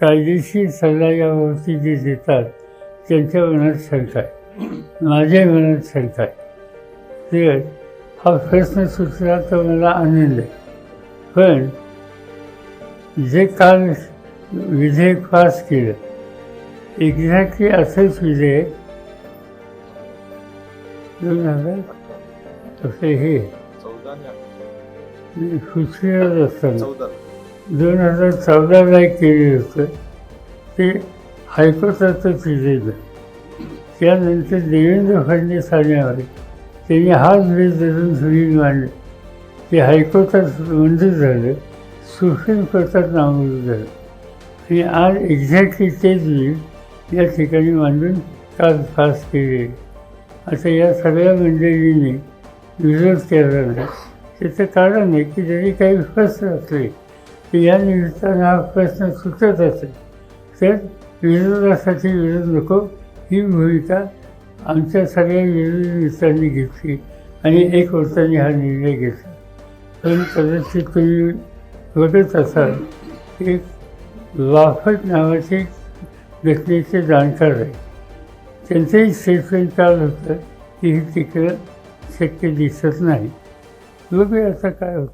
कायदेशीर सल्ला याबाबतीत जे देतात त्यांच्या मनात शंका आहे. माझ्या मनात शंका आहे. ते हा प्रश्न सुचला तर मला आनंद आहे पण जे काल विधेयक पास केलं एक्झॅक्टली असंच विधेयक दोन हजार तसे हे. सुचलेलं असताना. दोन हजार चौदाला एक केलं होतं ते हायकोर्टातच विजयलं त्यानंतर देवेंद्र फडणवीस आल्यावर त्यांनी हाच बिल धरून सुनील मांडले ते हायकोर्टात मंजूर झालं सुप्रीम कोर्टात नामंजूर झालं आणि आज एक्झॅक्टली तेच बिल या ठिकाणी मांडून काल पास केले आता या सगळ्या मंडळींनी विरोध केला नाही त्याचं कारण आहे की जरी काही फस असले या निमित्तानं हा प्रश्न सुटत असेल तर विरोधासाठी विरोध नको ही भूमिका आमच्या सगळ्या विरोधी मित्रांनी घेतली आणि एक वर्षांनी हा निर्णय घेतला. पण कदाचित तुम्ही बघत असाल एक वाफट नावाचे घटनेचे जाणकार आहे त्यांचंही स्टेटमेंट काल होतं की हे तिकडं शक्य दिसत नाही. बघूया आता काय होतं.